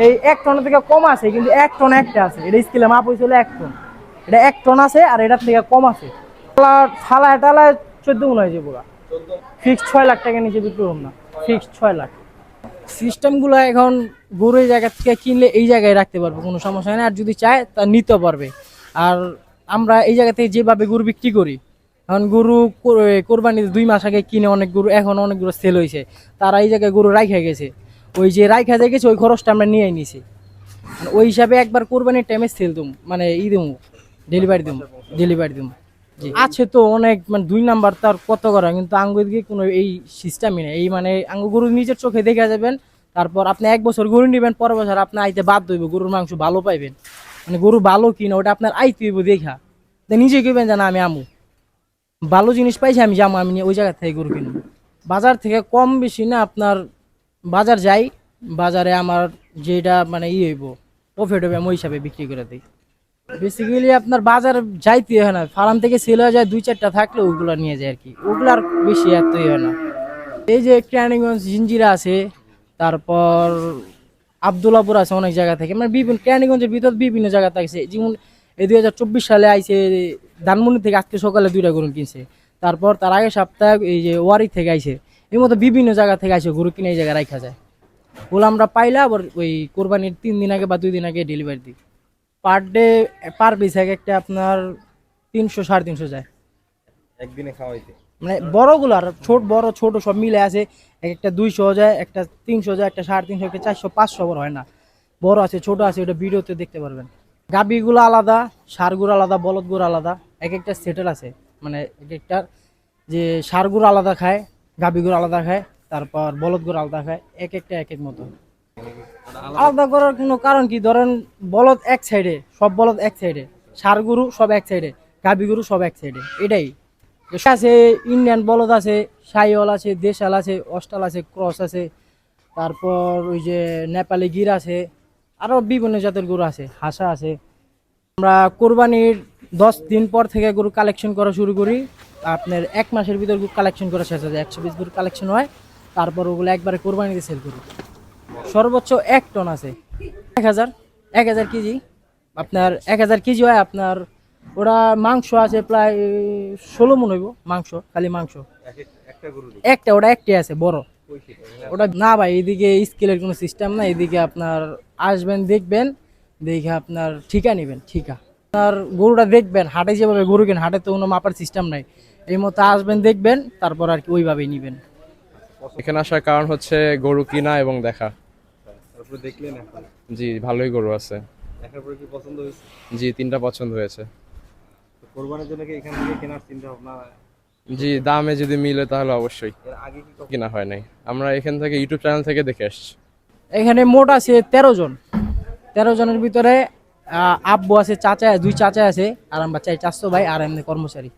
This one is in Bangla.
এই এক টনের থেকে কম আছে, কিন্তু এক টন একটা আছে। এটা স্কেলে মাপ হয়েছিল এক টন। এটা এক টন আছে আর এটার থেকে কম আছে। থালা টালায় চোদ্দ মনে হয়েছে পুরা। ফিক্স ছয় লাখ টাকা নিচে বিক্রি করুন না। ফিক্স ছয় লাখ। সিস্টেমগুলো এখন গরু এই জায়গা থেকে কিনলে এই জায়গায় রাখতে পারবে, কোনো সমস্যা নেই। আর যদি চায়, তা নিতে পারবে। আর আমরা এই জায়গা থেকে যেভাবে গরু বিক্রি করি, এখন গরু কোর- কোরবানিতে দুই মাস আগে কিনে অনেক গরু, এখন অনেক গরু সেল হয়েছে। তারা এই জায়গায় গরু রাখে গেছে। ওই যে রাইখা গেছে ওই খরচটা আমরা নিয়ে নিছি। মানে ওই হিসাবে একবার কোরবানির টাইমে সেল দিম মানে ই দিম ডেলিভারি দিম ডেলিভারি দিম। আছে তো অনেক মানে দুই নাম্বার তার কত করা কিন্তু আঙ্গুর দিকে কোনো এই সিস্টেমই নেই। এই মানে আঙ্গু গরু নিজের চোখে দেখে যাবেন তারপর আপনি এক বছর গরু নেবেন পরের বছর আপনি আইতে বাদ হইব গরুর মাংস ভালো পাইবেন। মানে গরু ভালো কিনা ওটা আপনার আইতে হইব দেখা। তো নিজে কইবেন যে না আমি আমু। ভালো জিনিস পাইছি আমি যাব আমি ওই জায়গা থেকে গরু কিনবো। বাজার থেকে কম বেশি না আপনার বাজার যাই, বাজারে আমার যেটা মানে ই হইব প্রফিট হবে, আমি হিসাবে বিক্রি করে দিই। বেসিক্যালি আপনার বাজার যাইতে হয় না, ফার্ম থেকে সেল হয়ে যায়, দুই চারটা থাকলে ওগুলো নিয়ে যায় আর কি ওগুলো আর বেশি এতই হয় না। এই যে ক্যানিগঞ্জ জিঞ্জিরা আছে, তারপর আবদুল্লাপুর আছে অনেক জায়গা থেকে। মানে বিভিন্ন ক্যানিগঞ্জের ভিতর বিভিন্ন জায়গা থাকছে। যেমন এই দুই হাজার চব্বিশ সালে আইছে, ধানমন্ডি থেকে আজকে সকালে দুইটা গরু কিনছে। তারপর তার আগে সপ্তাহে এই যে ওয়ারি থেকে আইছে। এর মতো বিভিন্ন জায়গা থেকে আইছে গরু কিনে এই জায়গায় রাখা যায়। ওগুলো আমরা পাইলে আবার ওই কোরবানির তিন দিন আগে বা দুই দিন আগে ডেলিভারি দিই। পার ডে পার পিস এক একটা আপনার তিনশো সাড়ে তিনশো যায়। একদিনে খাওয়াইতে মানে বড়গুলো আর ছোট বড় ছোট সব মিলে আছে এক একটা দুইশো যায় একটা তিনশো যায় একটা সাড়ে তিনশো একটা চারশো পাঁচশো বড় হয় না। বড় আছে ছোট আছে ওটা ভিডিওতে দেখতে পারবেন। গাবিগুলো আলাদা সারগুলো আলাদা বলদগুলো আলাদা এক একটা সেটেল আছে। মানে এক একটা যে সারগুলো আলাদা খায় গাবিগুলো আলাদা খায়, তারপর বলদ বলদগুলো আলাদা খায়, এক একটা এক এক মতো। আলাদা করার কোনো কারণ কি? ধরেন বলদ এক সাইডে সব বলদ এক সাইডে সার গরু সব এক সাইডে গরু সব এক সাইডে এটাই। আছে ইন্ডিয়ান বলদ আছে, সাইওয়াল আছে, দেশাল আছে অস্টাল আছে, ক্রস আছে, তারপর ওই যে নেপালি গির আছে আরও বিভিন্ন জাতের গরু আছে, হাসা আছে। আমরা কোরবানির দশ দিন পর থেকে গরু কালেকশন করা শুরু করি। আপনার এক মাসের ভিতর গরু কালেকশন করা শেষ হয়ে যায়। একশো পিস গরু কালেকশন হয়, তারপর ওগুলো একবারে কোরবানিতে সেল করি। সর্বোচ্চ এক টন আছে। এক হাজার এক হাজার কেজি। আপনার এক হাজার কেজি হয়, আপনার ওরা মাংস আছে প্রায় ষোলো মন হইব, মাংস, খালি মাংস। একটা ওটা একটাই আছে, বড়। ওটা না ভাই, এদিকে স্কেলের কোনো সিস্টেম না এদিকে আপনার আসবেন, দেখবেন, দেখে আপনার ঠিকা নেবেন, ঠিকা। আপনার গরুটা দেখবেন হাটে যেভাবে গরু কেন হাটে তো কোনো মাপার সিস্টেম নাই। এই মতো আসবেন দেখবেন তারপর আর কি ওইভাবেই নেবেন। এখানে আসার কারণ হচ্ছে গরু কিনা এবং দেখা। তারপরে দেখলেন জি ভালোই গরু আছে। দেখার পরে কি পছন্দ হয়েছে জি তিনটা পছন্দ হয়েছে। কোরবানির জন্য কি এখান থেকে কেনার চিন্তা ভাবনা? জি দামে যদি মিলে তাহলে অবশ্যই। এর আগে কি কিনা হয় নাই। আমরা এখান থেকে ইউটিউব চ্যানেল থেকে দেখে আসছি। এখানে মোট আছে তেরো জন। তেরো জনের ভিতরে আব্বু আছে চাচা দুই চাচা আছে আর আমরা চাই চারশো ভাই আর এমনি কর্মচারী।